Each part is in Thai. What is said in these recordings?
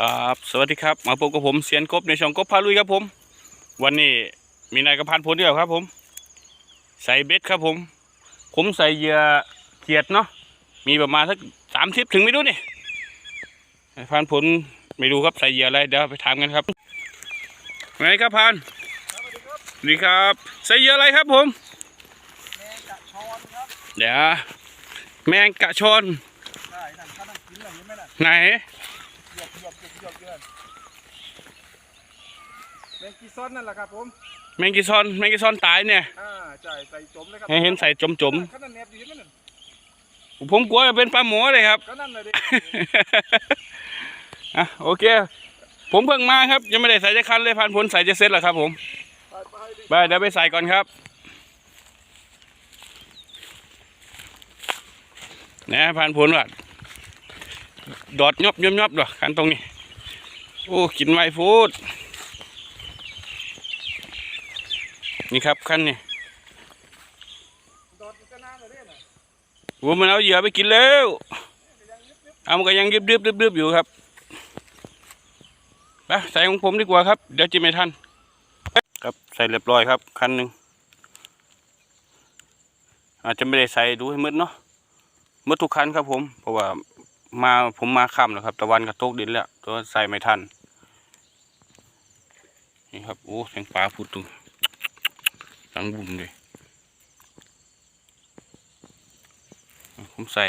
ครับสวัสดีครับมาพบกับผมเซียนกบในช่องกบพาลุยครับผม วันนี้มีนายกระพันพลเดียวครับผม ใส่เบ็ดครับผม ผมใส่เหยื่อเขียดเนาะมีประมาณสักสามสิบถึงไม่รู้นี่นายพันผลไม่รู้ครับใส่เหยื่ออะไรเดี๋ยวไปถามกันครับไงครับพันสวัสดีครับ ใส่เหยื่ออะไรครับผมเดี๋ยวแมงกะชอนได้นั่นเขานั่งกินอะไรเห็นไหมน่ะ ไหน หยอกหยอกหยอกหยอกเยอะ แมงกีซ้อนนั่นแหละครับผมแมงกีซอนแมงกีซอนตายเนี่ยอ่าใช่ใส่จมเลยครัให้เห็นใส่จมจมเขานั่นแนบอยู่เห็นไหมนั่นๆผมกลัวจะเป็นปลาหมอเลยครับก็นั่นเลยดิอะโอเค ผมเพิ่งมาครับ ยังไม่ได้ใส่จะคันเลยพันผลใส่จะเสร็จแล้วครับผมไปไปดิไปเดี๋ยวไปใส่ก่อนครับนะพันผลว่ะดอดยอบยอบยอบด้วยคันตรงนี้ โอ้กินไวฟูด นี่ครับคันนี้นนี่ยน่ะโอ้มันเอาเหยื่อไปกินแล้วเอามันก็ยังดึบดึบดึบดึบอยู่ครับไปใส่ของผมดีกว่าครับ เดี๋ยวจะไม่ทัน ครับใส่เรียบร้อยครับคันหนึ่งอาจจะไม่ได้ใส่ดูให้มืดเนาะมืดทุกคันครับผม เพราะว่ามาผมมาค่ำแล้วครับตะวันก็ตกดินแล้วตัวใส่ไม่ทัน นี่ครับโอ้แทงปลาพูดตรง หลังบุ่มเลยผมใส่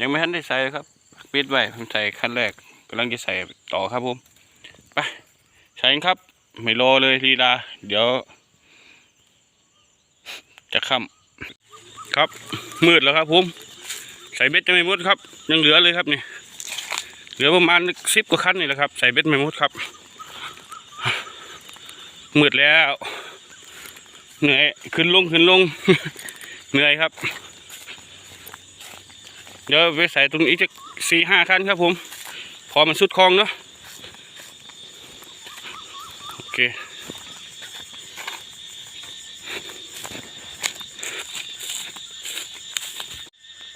ยังไม่ทันได้ใส่ครับปิดไว้ผมใส่ขั้นแรกกำลังจะใส่ต่อครับผมไปใส่ครับ ไม่รอเลยลีลาเดี๋ยว จะค่ำครับ มืดแล้วครับผมใส่เบ็ดจะไม่มดครับ ยังเหลือเลยครับนี่เหลือประมาณสิบกว่าคันนี่แหละครับ ใส่เบ็ดไม่มดครับ มืดแล้ว เหนื่อย ขึ้นลงขึ้นลง เหนื่อยครับ เดี๋ยวไปใส่ตรงนี้จะสี่ห้าคันครับผม พอมันสุดคลองเนาะ โอเค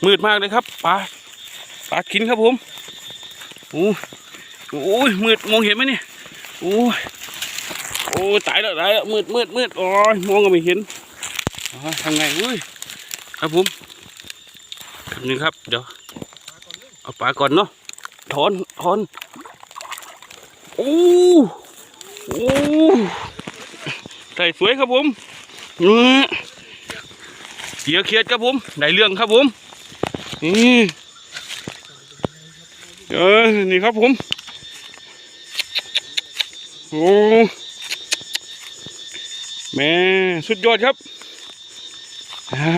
มืดมากเลยครับปลาปลากินครับผมโอ้โอ้ยมืดมองเห็นไหมเนี่ยโอ้ โอ้ยตายแล้วตายแล้วมืดมืดมืดโอ้ยมองก็ไม่เห็นทำไงอุ้ยครับผมคำนึงครับ เดี๋ยว เอาปลาก่อนเนาะถอนถอนโอ้โอ้ใส่สวยครับผมนี่เขียวเขียดครับผมได้เรื่องครับผมนี่เออนี่ครับผมโอ้ แม่สุดยอดครับอ่า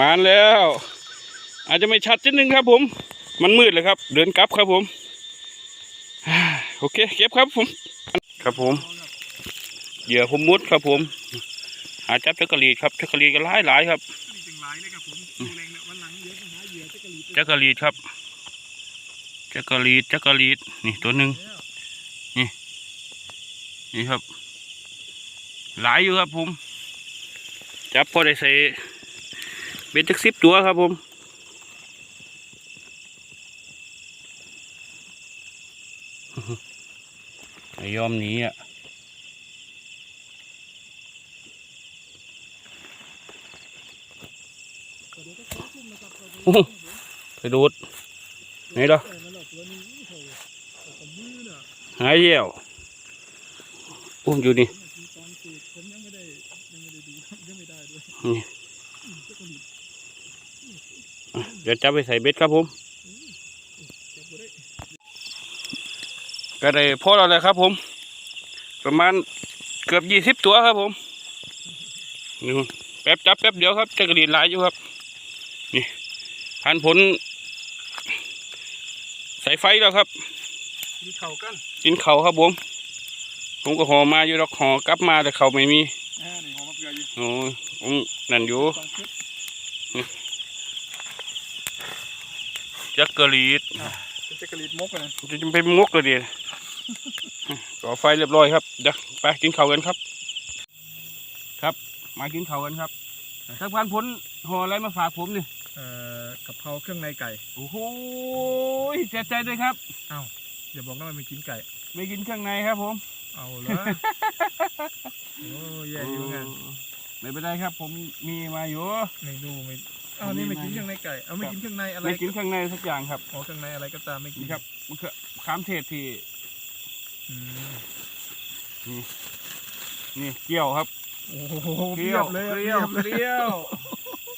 มาแล้ว อาจจะไม่ชัดนิดนึงครับผม มันมืดเลยครับ เดินกลับครับผมอ่าโอเคเก็บครับผม ครับผมเหยื่อผมมุดครับผม หาจับจักรีดครับจักรีดก็หลายหลายๆครับนี่จังหลายเลยครับผมดูแรงนะวันหลังเยอะนะหาเหยื่อจะกระลีจักรีดครับจักรีดจักรีดนี่ตัวหนึ่งนี่ครับ หลายอยู่ครับผม จับพอได้ใส่เบ็ดจักสิบตัวครับผมไม่ยอมหนีอะไปดูดไหนดอหายเยี่ยวอุ้มอยู่นี่ ผมยังไม่ได้ยังไม่ได้ดูยังไม่ได้ด้วย เดี๋ยวจับไปใส่เบ็ดครับผมจับบ่ได้ก็ได้พอแล้วเลยครับผม ประมาณเกือบยี่สิบตัวครับผมนี่แป๊บจับแป๊บเดียวครับจะกระดีดหลายอยู่ครับ นี่พันผลใส่ไฟแล้วครับมีเข่ากัน กินเขาวครับผม ผมก็ห่อมาอยู่ดอกห่อกลับมาแต่เขาวไม่มีอ่านี่หอมมะเขืออยู่โอ้ย ผมนั่นอยู่สองชุดจักกะรีดเป็นจะกระลีดมกเลยจะจะไปมุกเลยดิก่อไฟเรียบร้อยครับเดี๋ยวไปกินข้าวกันครับ ครับ มากินข้าวกันครับทักพันผลห่ออะไรมาฝากผมนี่เอ่อกะเพราเครื่องในไก่โอ้โหเสียใจด้วยครับอ้าวอย่าบอกนะว่าไม่กินไก่ ไม่กินเครื่องในครับผม เอาเหรอโอ้แย่อยู่ไงนโไม่เป็นไรครับ ผมมีมาอยู่ ไม่ดูไม่อ้าวนี่ไม่กินเครื่องในไก่ เอาไม่กินเครื่องในอะไรไม่กินเครื่องในสักอย่างครับอ๋อเครื่องในอะไรก็ตามไม่กินนี่ครับมะเขือขามเทศที่อืมนี่เกี่ยวครับโอ้โหเพียบเลยเกลียวเพียบเกเลยลียว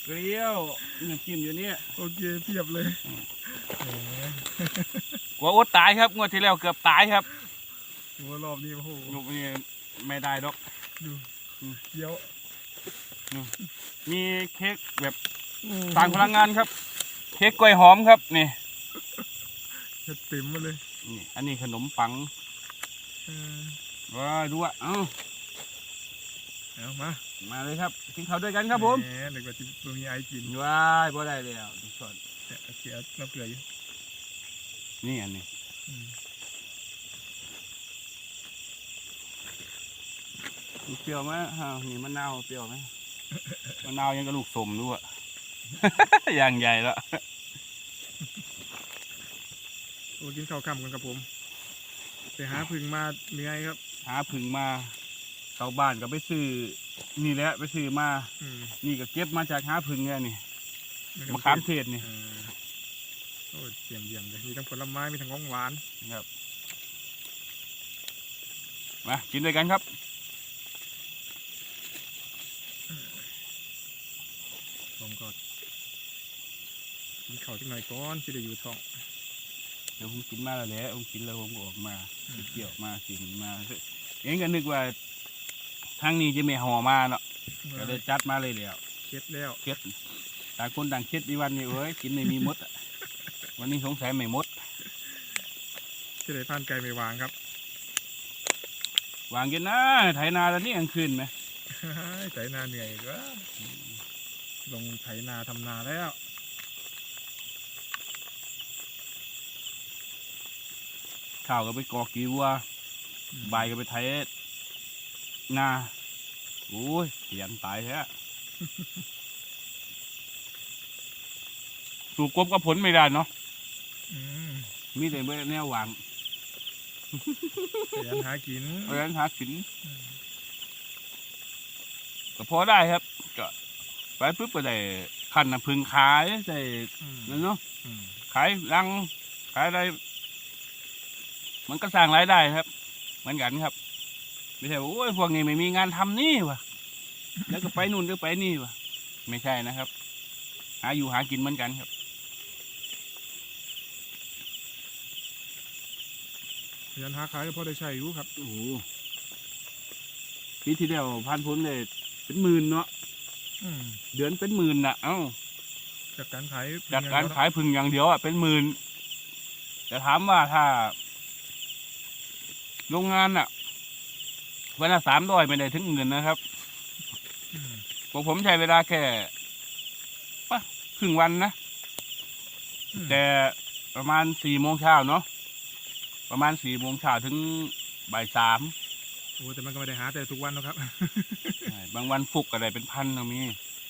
เกลียวน้ำจิ้มอยู่เนี่ยโอเคเพียบเลยแหมกลัวอดตายครับงวดที่แล้วเกือบตายครับดูว่ารอบนี้โอ้โหลูกนี่ไม่ได้ดอกดูอืมเกี๊ยว มีเค้กแบบโอ้โหต่างพลังงานครับ เค้กกล้วยหอมครับนี่จะเต็มมาเลยนี่อันนี้ขนมปังเออว้าดูอะเอ้าเอามา มาเลยครับกินข้าวด้วยกันครับผมแหมเด็กว่าที่บ่มีไอกินว้ายบ่ได้แล้วส่วนเนี่ยโอเคเอาน้ำเกลืออยู่นี่อันนี้อืมเปรี้ยวไหมฮะนี่มะนาวเปรี้ยวไหม มะนาวยังกระลูกสมด้วย อย่างใหญ่แล้วโอ้กินข้าวค่ำกันครับผมไปหาพึ่งมาเหนื่อยครับ หาผึ่งมาเข้าบ้านก็ไปซื้อนี่แหละไปซื้อมา อืมนี่ก็เก็บมาจากหาผึ่งเนี่ยนี่แล้วก็มะขามเทศนี่เออโอ้ยเยี่ยมเยี่ยมเลยมีทั้งผลไม้มีทั้งของหวาน ครับมากินด้วยกันครับ ผมก็กินข้าวจังหน่อยก่อนที่ได้อยู่ท้องเดี๋ยวผมกินมาแล้วแหละผมกินแล้วผมก็ออกมาอืมเกี่ยวมาสินมาเองก็นึกว่าทางนี้จะไม่ห่อมาเนาะก็เลยจัดมาเลยแล้วเคล็ดแล้วเคล็ดต่างคนต่างเคล็ดอีวันนี้เอ้ยกินไม่มีมดอะวันนี้สงสัยไม่มดที่ได้ผ่านไก่ไม่วางครับ วางกันนะไถนาตอนนี้กลางคืนไหมไถนาเหนื่อยอีก็ลงไถนาทำนาแล้ว ข้าวก็ไปกอกกีวัวใบายก็ไปไถนาโอ้ยขยันตายแท้สูบกบกับผลไม่ได้เนาะอืมมีแต่แนวหวางขยันหากินเพราะฉะนั้นหาสินอืมก็พอได้ครับ ก็ไปปุ๊บก็ได้ขันน้ำพึ่งขายใส่อืมนั่นเนาะอืมขายรังขายอะไร มันก็สร้างรายได้ครับ เหมือนกันครับ ไม่ใช่ว่าโอ้ยพวกนี้ไม่มีงานทำนี่วะแล้วก็ไปนู่นก็ไปนี่วะไม่ใช่นะครับ หาอยู่หากินเหมือนกันครับขยันหาขายก็พอได้ใช้อยู่ครับ โอ้โหปีที่แล้วพันพ้นเลยเป็นหมื่นเนาะอืมเดือนเป็นหมื่นน่ะเอ้า จากการขายจากการขายพึ่งอย่างเดียวอะเป็นหมื่นแต่ถามว่าถ้า โรงงานอะวันละสามร้อยไม่ได้ถึงเงินนะครับอืมพวกผมใช้เวลาแค่ปะครึ่งวันนะอืมแต่ประมาณสี่โมงเช้าเนาะประมาณสี่โมงเช้าถึงบ่ายสามโอ้แต่มันก็ไม่ได้หาแต่ทุกวันหรอกครับใช่บางวันฟุกอะไรเป็นพันก็มี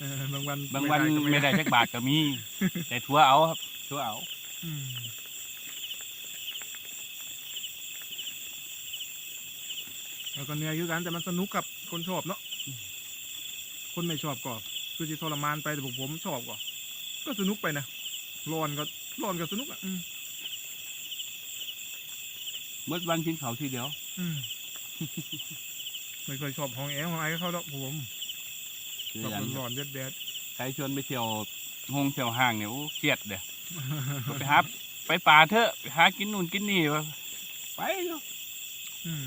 เออบางวันบางวันก็ไม่ได้สักบาทก็มี แต่ทัวเอาครับทัวเอา อืม แล้วก็เหนื่อยอยู่กันแต่มันสนุกกับคนชอบเนาะคนไม่ชอบก็คือจะทรมานไปแต่ผมผมชอบก็ก็สนุกไปนะร้อนก็ร้อนก็สนุกอะอืมเมื่อวันกินเขาวทีเดียว อืมไม่เคยชอบห้องแอร์ห้องไอเขาดอกผมชอบร้อนๆแดดใครชวนไปเที่ยวห้องเที่ยวห้างเนี่ยโอ้เครียดเด้อก็ไปหาไปป่าเถอะไปหากินนู่นกินนี่วะไปเนาะๆอืม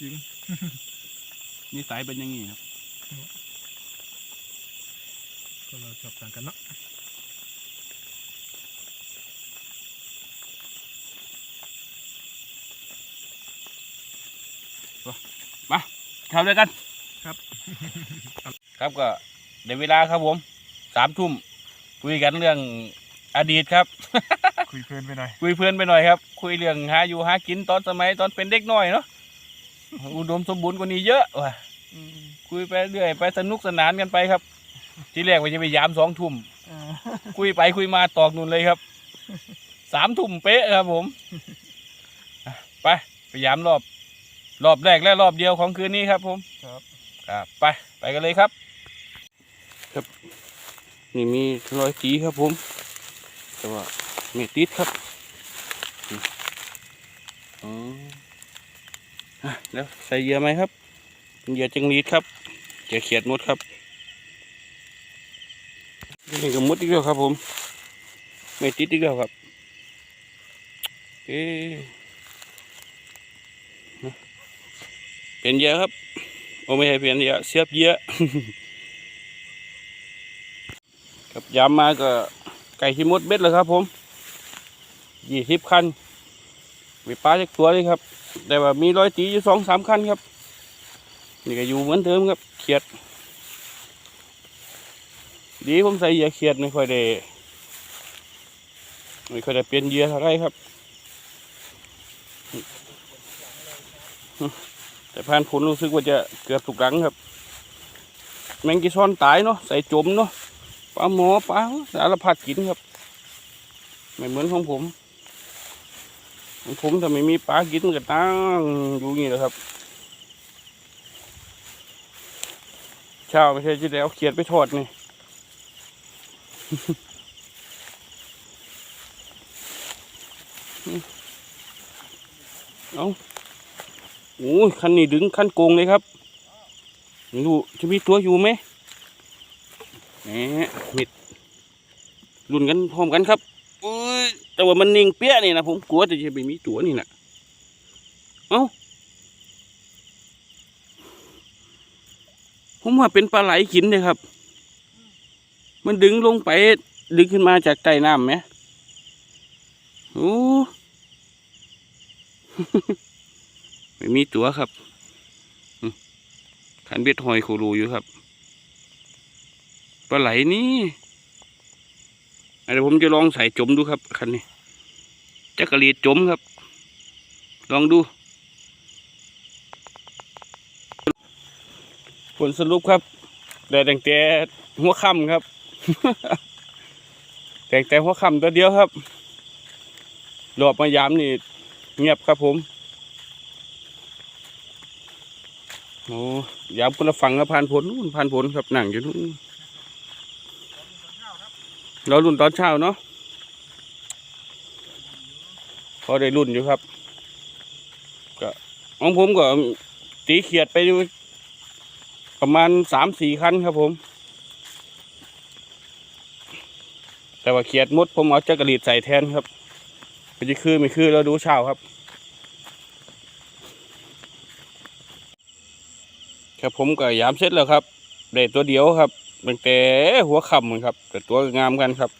จริง นิสัยเป็นอย่างนี้ครับคนเราชอบต่างกันเนาะเข้าด้วยกัน ครับ ครับก็เดี๋ยวเวลาครับผมสามทุ่มคุยกันเรื่องอดีตครับ คุยเพลินไปหน่อย คุยเพลินไปหน่อยครับ คุยเรื่องหาอยู่หากินตอนสมัยตอนเป็นเด็กน้อยเนาะ อุดมสมบูรณ์กว่านี้เยอะว่ะคุยไปเรื่อยไปสนุกสนานกันไปครับ ที่แรกว่าจะไปยามสองทุ่มคุยไปคุยมาตอกนู่นเลยครับสามทุ่มเป๊ะครับผมไปพยายามรอบ รอบแรกและรอบเดียวของคืนนี้ครับ ผมครับครับไปไปกันเลยครับ ครับ นี่มีรอยสีครับผม แต่ว่าไม่ติดครับอืมอ๋ออะ แล้วใส่เหยื่อไหมครับเหยื่อจังรีดครับเหยื่อเขียดมดครับนี่ก็มดอีกแล้วครับผม ไม่ติดอีกแล้วครับเอ๊เปลี่ยนเยื่อครับโอ้ไม่ใช่เปลี่ยนเยื่อเสียบเยอครับยามมาก็ไก่ที่มดเบ็ดเลยครับผมยี่สิบคัน มีปลาจากตัวเลยครับ แต่ว่ามีรอยตีอยู่สองสามคันครับ นี่ก็อยู่เหมือนเดิมครับเขียด ดีผมใส่เหยื่อเขียดไม่ค่อยได้ไม่ค่อยได้เปลี่ยนเหยื่อเท่าไรครับ แต่ผ่านผลรู้สึกว่าจะเกือบถูกหลังครับ แมงกีซอนตายเนาะใส่จมเนาะปลาหมอปลาสารพัดกินครับ ไม่เหมือนของผม ผมถ้าไม่มีปลากินก็ตั้งอยู่งนี้แหละครับ เช้าไม่ใช่ที่แล้วเขียดไปทอดนี่เอาโอ้ยคันนี้ดึงคันโกงเลยครับไม่รู้จะมีตัวอยู่ไหมแหมมิดรุนกันพร้อมกันครับอุ้ย แต่ว่ามันนิ่งเปี้ยนี่นะผมกลัวแต่จะไปมีตัวนี่นะเอ้าผมว่าเป็นปลาไหลกินเลยครับ มันดึงลงไป ดึงขึ้นมาจากใต้น้ำไหมโอ้ไม่มีตัวครับขันเบ็ดหอยโครูอยู่ครับปลาไหลนี่ เดี๋ยวผมจะลองใส่จมดูครับคันนี้จักรีดจมครับ ลองดู ผลสรุปครับได้ตั้งแต่หัวค่ำครับ แต่งแต่หัวค่ำตัวเดียวครับรอบมายามนี่เงียบครับผมโอ้ยามคนละฝั่งครับผ่านผลนู่นผ่านผลครับหนังอยู่นู่น เรารุ่นตอนเช้าเนาะพอได้รุ่นอยู่ครับ ก็ของผมก็ตีเขียดไปประมาณสามสี่คันครับผม แต่ว่าเขียดมดผมเอาจักรีดใส่แทนครับมันจะคือไม่คือเราดูเช้าครับ ครับผมก็ยามเสร็จแล้วครับได้ตัวเดียวครับ ตั้งแต่หัวค่ำมันครับ แต่ตัวงามกันครับ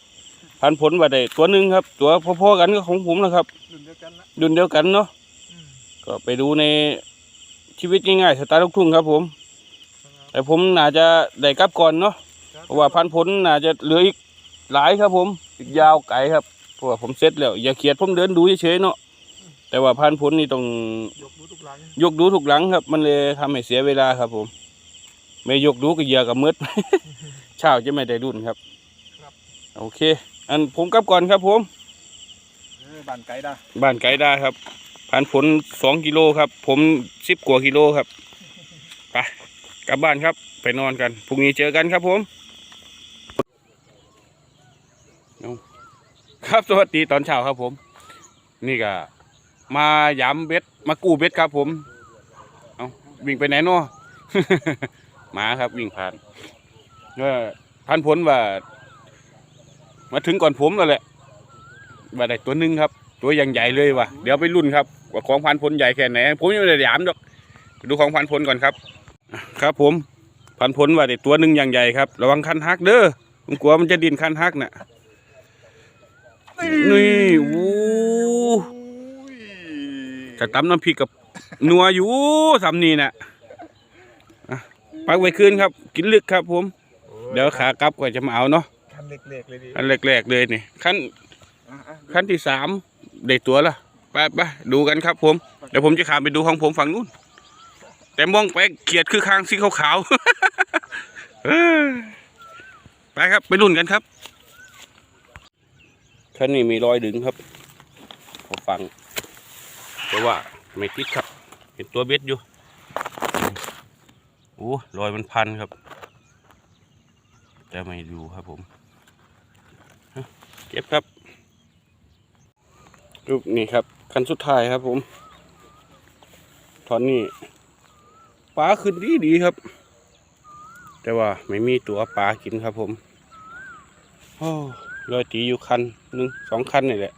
พันผลว่าได้ตัวหนึ่งครับ ตัวพอๆกันก็ของผมนะครับรุ่นเดียวกันละดุนเดียวกันเนาะอืมก็ไปดูในชีวิตง่ายๆสไตล์ลูกทุ่งครับ ผม แต่ผมน่าจะได้กลับก่อนเนาะเพราะว่าพันผลน่าจะเหลืออีกหลายครับ ผมอีกยาวไกลครับเพราะว่าผมเสร็จแล้ว อย่าเขียดผมเดินดูเฉยๆเนาะแต่ว่าพันผลนี่ต้องยกดูทุกหลังยกดูถูกหลังครับ มันเลยทำให้เสียเวลาครับผม ไม่ยกดูก็เหยื่อกับมืดเช้าจะไม่ได้รุ่นครับ โอเค อันผมกลับก่อนครับผมเออบ้านไก่ดาบ้านไกลได้ครับ ผ่านผลสองกิโลครับ ผมสิบกว่ากิโลครับไปกลับบ้านครับ ไปนอนกันพรุ่งนี้เจอกันครับผมเอาครับสวัสดีตอนเช้าครับผม นี่ก็มายามเบ็ดมากู้เบ็ดครับผม เอาวิ่งไปไหนเนาะห มาครับ วิ่งผ่านก็พันผลว่า มาถึงก่อนผมแล้วแหละว่าได้ตัวหนึ่งครับ ตัวอย่างใหญ่เลยว่ะเดี๋ยวไปรุ่นครับว่าของพันผลใหญ่แค่ไหนผมยังไม่ได้ยามดอกดูของพันผลก่อนครับ ครับ ผมพันผลว่าได้ตัวหนึ่งอย่างใหญ่ครับระวังคันหักเด้อผมกลัวมันจะดินคันหักน่ะนี่วู้จะตำน้ำพริกกับนัวอยู่สำนีนะ่ะ ปักไว้คืนครับ กินลึกครับผม เดี๋ยวขากลับก็จะมาเอาเนาะคันเล็กๆเลยดิขั้นแรกๆเลยนี่ขั้นอะอะขั้นที่สามได้ตัวละไปไปดูกันครับ ผมเดี๋ยวผมจะขามไปดูของผมฝั่งนู้นแต่มองไปเขียดคือคางสีขาวๆเอ้ยไปครับไปรุ่นกันครับขั้นนี้มีรอยดึงครับผมฟังแต่ว่าไม่ติดครับ เห็นตัวเบ็ดอยู่ โอ้รอยมันพันครับ แต่ไม่ดูครับผมเก็บครับรูปนี่ครับคันสุดท้ายครับผมตอนนี้ปลาขึ้นดีดีครับ แต่ว่าไม่มีตัวปลากินครับผมโอ้ลอยตีอยู่คันหนึ่งสองคันนี่แหละ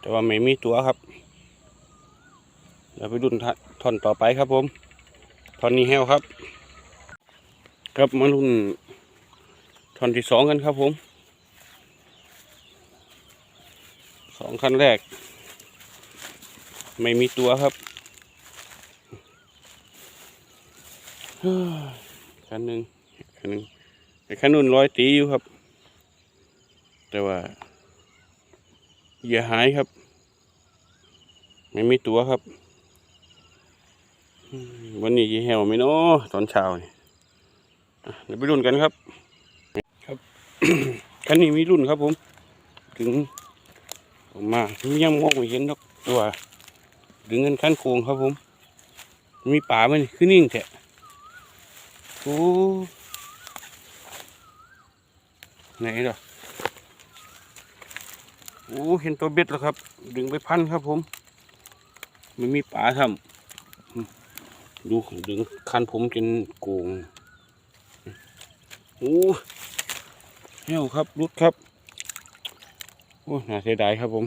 แต่ว่าไม่มีตัวครับเดี๋ยวไปดุนท่อนต่อไปครับผม ท่อนนี้แห้วครับ ครับมารุ่นท่อนที่สองกันครับผมสองคันแรก ไม่มีตัวครับคันหนึ่งคันหนึ่งแต่คันนู้นร้อยตีอยู่ครับ แต่ว่าเหยื่อหายครับ ไม่มีตัวครับ วันนี้ยีแหวไหมเนาะตอนเช้านี่อะเดี๋ยวไปรุ่นกันครับ ครับคันนี้มีรุ่นครับผม ถึงผมมายังมองไม่เห็นหรอกตัวาดึงเงินขั้นโค้งครับผม มีป่าไหมนี่คือนิ่งแท้โอ้ไหนล่ะโอ้เห็นตัวเบ็ดแล้วครับ ดึงไปพันครับผม มันมีป่าทำอืม ดูดึงคันผมจนโกงโอ้เหี้ยวครับรุดครับโอ้น่าเสียดายครับผม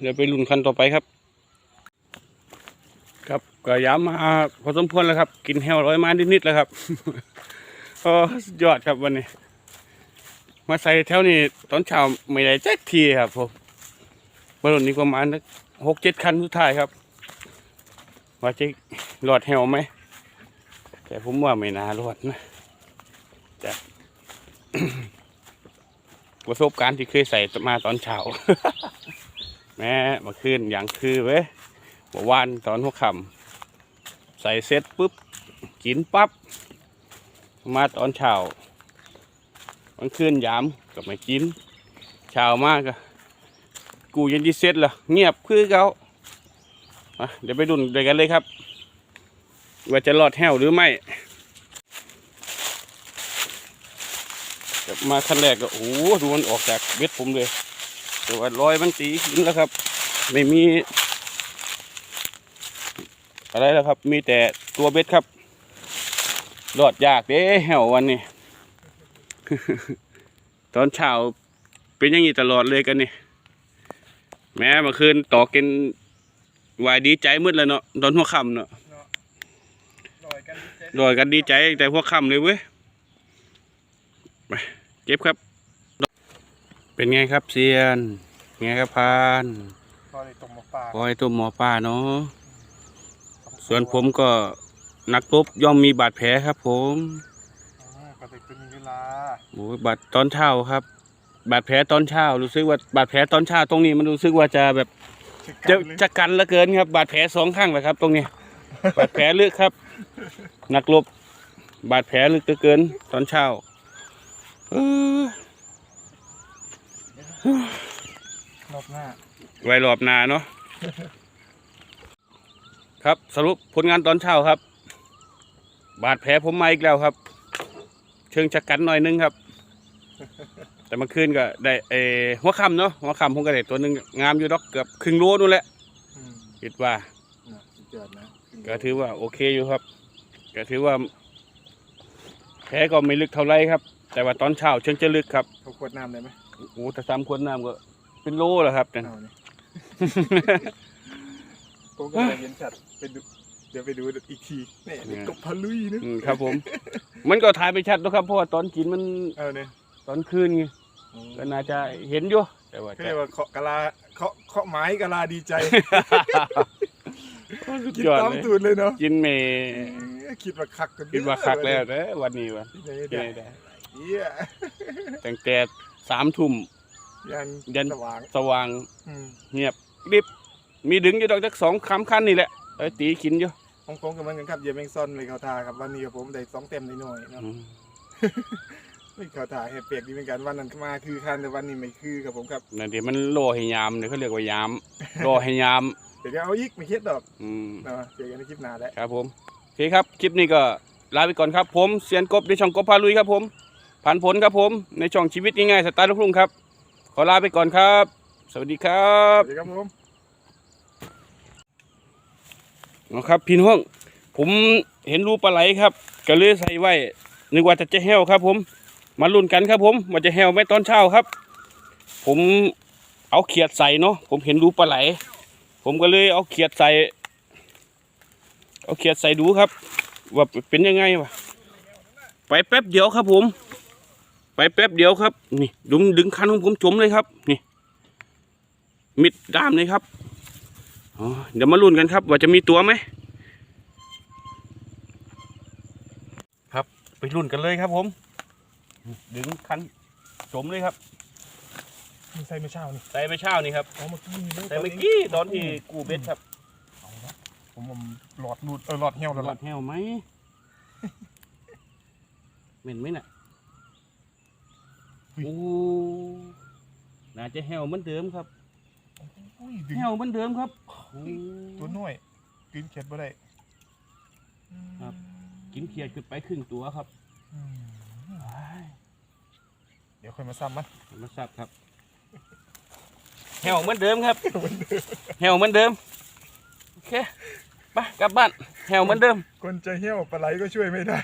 เดี๋ยวไปลุ้นคันต่อไปครับ ครับก็ย้ำมาพอสมควรแล้วครับ กินแฮวร้อยมานิดๆแล้วครับโอ้ยอดครับวันนี้ มาใส่แถวนี้ตอนเช้าไม่ได้แจ็คทีครับผมบรนนี้ประมาณ หกเจ็ดคันสุดท้ายครับ ว่าจะหลอดแฮวไหม แต่ผมว่าไม่น่ารอดนะแต่ประสบการณ์ที่เคยใส่มาตอนเช้า แม่มาคืนอย่างคือเว้ยเมื่อวานตอนหัวค่ำใส่เสร็จปุ๊บ กินปั๊บมาตอนเช้ามันคืนยามก็ไม่กินเช้ามากก็ กูยังดีเซ็ตละเงียบคือเขาอะเดี๋ยวไปดุนด้วยกันเลยครับ ว่าจะรอดแห้วหรือไม่มาขั้นแรกก็โอ้ดูมันออกจากเบ็ดผมเลย แต่ว่ารอยมันตีหินแล้วครับ ไม่มี อะไรแล้วครับ มีแต่ตัวเบ็ดครับรอดยากเด้แหววันนี้ ตอนเช้าเป็นอย่างนี้ตลอดเลยกันนี่ แม้เมื่อคืนต่อกินวายดีใจมืดแล้วเนาะตอนหัวค่ำเนาะลอยกันดีใจรอยกันดีใจตั้งแต่หัวค่ำเลยเว้ยไปเก็บครับ เป็นไงครับเซียนเป็นไงครับพานลอยตรงมาปากคอยตัวหมอป้าเนาะส่วนผมก็นักรบย่อมมีบาดแผลครับ ผมอืมก็จะเป็นเวลาโอ้ยบาดตอนเช้าครับ บาดแผลตอนเช้า รู้สึกว่าบาดแผลตอนเช้าตรงนี้มันรู้สึกว่าจะแบบจะจะจะกันเหลือเกินครับ บาดแผลสองข้างเลยครับ ตรงนี้ บาดแผลลึกครับนักรบบาดแผลลึกเหลือเกิน ตอนเช้าเออรอบหน้าไว้รอบหนาเนาะครับสรุปผลงานตอนเช้าครับ บาดแผลผมมาอีกแล้วครับ เชิงชะกันหน่อยนึงครับ แต่เมื่อคืนก็ได้เออหัวค่ำเนาะหัวค่ำผมก็ได้ตัวหนึ่งงามอยู่ดอกเกือบครึ่งโลนู่นแหละอืมคิดว่า น่ะสุดยอดนะก็ถือว่าโอเคอยู่ครับ ก็ถือว่าแผลก็ไม่ลึกเท่าไรครับ แต่ว่าตอนเช้าเชิงจะลึกครับเขาขวดน้ำได้ไหมโอ้แต่สามคนน้ำก็เป็นโลแล้วครับนั่น เอาเนี่ย ผมก็เลยเห็นชัดไปดูเดี๋ยวไปดูอีกทีนี่นี่กบพะลุยนะอืมครับผม มันก็ถ่ายไปชัดแล้วครับเพราะว่าตอนกินมัน เอาเนี่ยตอนคืนไง ก็น่าจะเห็นอยู่แต่ว่าเขาจะเรียกว่าเคาะกะลาเคาะเคาะไม้กะลาดีใจสุดกินยอดตามเลยตูดเลยเนาะกินเมคิดว่าคักกันคิดว่าคักแล้วเด้อวันนี้วะที่ไหนที่ได้ไหนได้เหี้ยตั้งแต่สามทุ่มยันยันสว่างสว่างอืมเงียบกริบมีดึงอยู่ดอกจักสองคำคันนี่แหละเอ้ยตีกินอยู่ของผมกับมันกันครับเหยียบแมงซอนเลยเขาทาครับวันนี้กับผมได้สองเต็มนิดหน่อยเนาะอืมไม่ เขาถ่ายให้เปียกดีเหมือนกันวันนั้นมาคือคันแต่วันนี้ไม่คือครับผมครับนั่นเดี๋ยวมันโลให้ยามเดี๋ยวเขาเรียกว่ายาม โลให้ยามเดี๋ยวจะเอาอีกไม่เครียดดอกอืมเนาะเจอกันในคลิปหน้าแล้วครับผมโอเคครับคลิปนี้ก็ลาไปก่อนครับผมเซียนกบในช่องกบพาลุยครับผมผ่านผลครับผมในช่องชีวิตง่ายๆสไตล์ลูกทุ่งครับ ขอลาไปก่อนครับ สวัสดีครัสบวัสดีครับผมนะครับพี่น้องผมเห็นรูปปลาไหลครับ ก็เลยใส่ไว้นึกว่าจะจะแห้วครับผม มาลุ้นกันครับผมว่าจะแหวไหมตอนเช้าครับ ผมเอาเขียดใส่เนาะผมเห็นรูปลาไหล ผมก็เลยเอาเขียดใส่ เอาเขียดใส่ดูครับว่าเป็นยังไงวะไปแป๊บเดียวครับผม ไปแป๊บเดียวครับ นี่ดึงดึงคันของผมจมเลยครับนี่มิดด้ามเลยครับอ๋อเดี๋ยวมาลุ้นกันครับ ว่าจะมีตัวไหมครับ ไปลุ้นกันเลยครับผม ดึงคันจมเลยครับมึงใส่เมื่อเช้านี่ใส่ไปเช้านี่ครับเอาเมื่อกี้นี่ใส่เมื่อกี้ตอนที่กูเบ็ดครับเอาละผมผมหลอดหลุดเออหลอดเหี่ยวแล้วหลอล่ะดแห้วไหมเหม็นไหมน่ะโอ้น่าจะแห้วเหมือนเดิมครับอุ้ยดึงแห้วเหมือนเดิมครับโอ้ ตัวน้อยกินเข็ดบ่ได้ครับ กินเขียดขึ้นไปครึ่งตัวครับอืมว้ายเดี๋ยวค่อยมาซ้ำมันมาสับครับแห้วเหมือนเดิมครับแห้วเหมือนเดิมโอเคไปกลับบ้านแห้วเหมือนเดิม คนใจเหี่ยวปลาไหลก็ช่วยไม่ได้